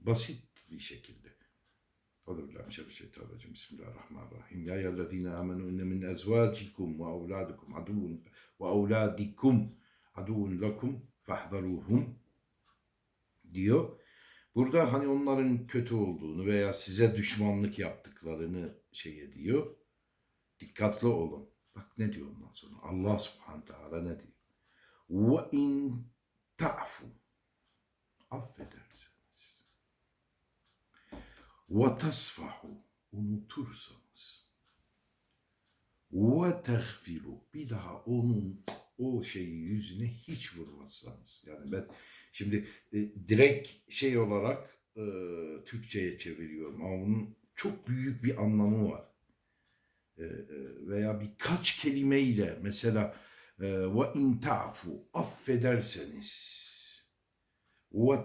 Basit bir şekilde. Euzubillahimineşşeytanirracim. Bismillahirrahmanirrahim. Ya eyyühellezine amenu inne min ezvacikum ve evladikum aduvun ve evladikum aduvun lakum fahzaruhum diyor. Burada hani onların kötü olduğunu veya size düşmanlık yaptıklarını şey ediyor. Dikkatli olun. Bak ne diyor ondan sonra. Allah subhanahu teala ne diyor? Ve in ta'fu affederseniz tasfahu unutursanız. tehfiru bir daha onun o şeyi yüzüne hiç vurmazsanız. Yani ben şimdi e, direkt şey olarak e, Türkçe'ye çeviriyorum ama bunun çok büyük bir anlamı var. E, e, veya birkaç kelimeyle mesela e, ve in ta'fu affederseniz. Ve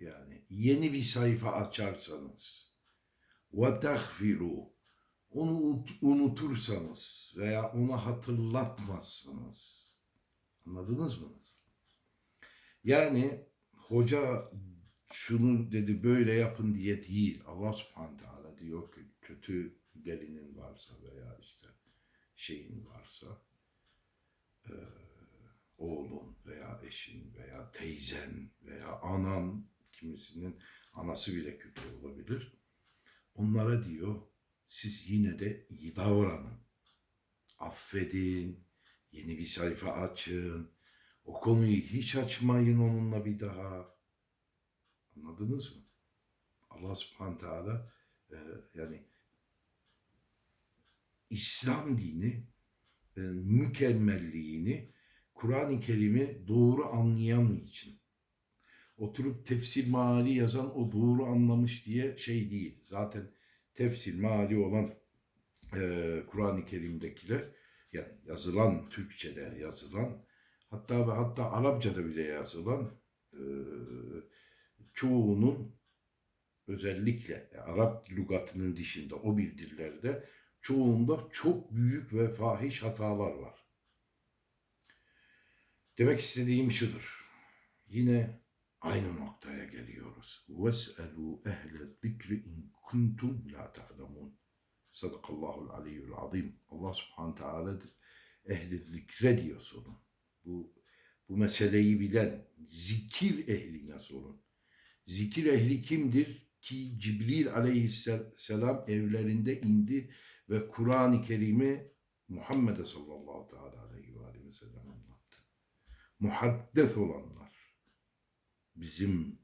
yani yeni bir sayfa açarsanız ve tehfiru onu unut- unutursanız veya onu hatırlatmazsanız anladınız mı? Yani hoca şunu dedi böyle yapın diye değil. Allah subhanahu teala diyor ki kötü gelinin varsa veya işte şeyin varsa eee, oğlun veya eşin veya teyzen veya anan kimisinin anası bile kötü olabilir. Onlara diyor siz yine de iyi davranın. Affedin, yeni bir sayfa açın. O konuyu hiç açmayın onunla bir daha. Anladınız mı? Allah subhanahu teala e, yani İslam dini e, mükemmelliğini Kur'an-ı Kerim'i doğru anlayan için oturup tefsir meali yazan o doğru anlamış diye şey değil. Zaten tefsir meali olan e, Kur'an-ı Kerim'dekiler yani yazılan Türkçe'de yazılan hatta ve hatta Arapçada bile yazılan e, çoğunun özellikle Arap lügatının dışında o bir dillerde çoğunda çok büyük ve fahiş hatalar var. Demek istediğim şudur. Yine aynı noktaya geliyoruz. Ves'elu ehle zikri in kuntum la ta'lemun. Sadakallahul aliyyul azim. Allah subhanahu teala'dır. Ehli zikre diyor sorun. Bu, bu meseleyi bilen zikir ehline sorun. Zikir ehli kimdir? Ki Cibril aleyhisselam evlerinde indi ve Kur'an-ı Kerim'i Muhammed'e sallallahu teala aleyhi ve aleyhi ve sellem anlattı. Muhaddes olanlar bizim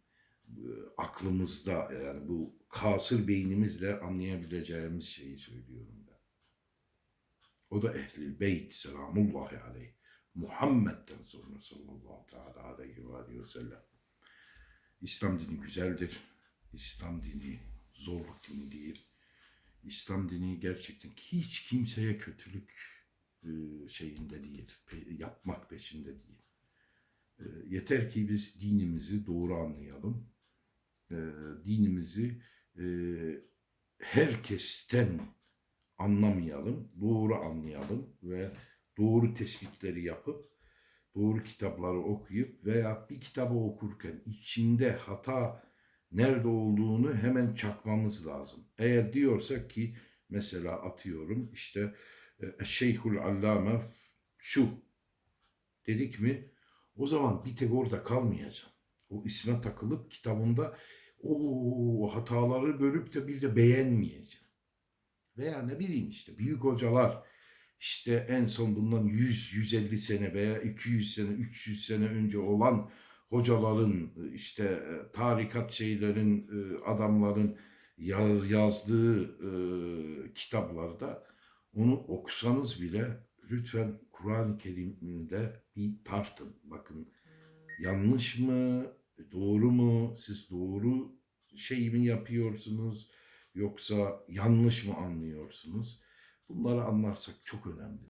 e, aklımızda yani bu kasır beynimizle anlayabileceğimiz şeyi söylüyorum ben. O da ehlil beyt selamullahi aleyh. Muhammed'den sonra sallallahu teala aleyhi ve aleyhi ve sellem. İslam dini güzeldir. İslam dini zorluk dini değil. İslam dini gerçekten hiç kimseye kötülük e, şeyinde değil, yapmak peşinde değil. E, Yeter ki biz dinimizi doğru anlayalım. E, Dinimizi e, herkesten anlamayalım, doğru anlayalım ve doğru tespitleri yapıp doğru kitapları okuyup veya bir kitabı okurken içinde hata nerede olduğunu hemen çakmamız lazım. Eğer diyorsak ki mesela atıyorum işte e, Şeyhul Allame şu dedik mi o zaman bir tek orada kalmayacağım. O isme takılıp kitabında o hataları görüp de bir de beğenmeyeceğim. Veya ne bileyim işte büyük hocalar işte en son bundan 100-150 sene veya 200 sene, 300 sene önce olan hocaların işte e, tarikat şeylerin e, adamların yaz, yazdığı e, kitaplarda onu okusanız bile lütfen Kur'an-ı Kerim'de bir tartın. Bakın yanlış mı, doğru mu, siz doğru şey mi yapıyorsunuz yoksa yanlış mı anlıyorsunuz? Bunları anlarsak çok önemli.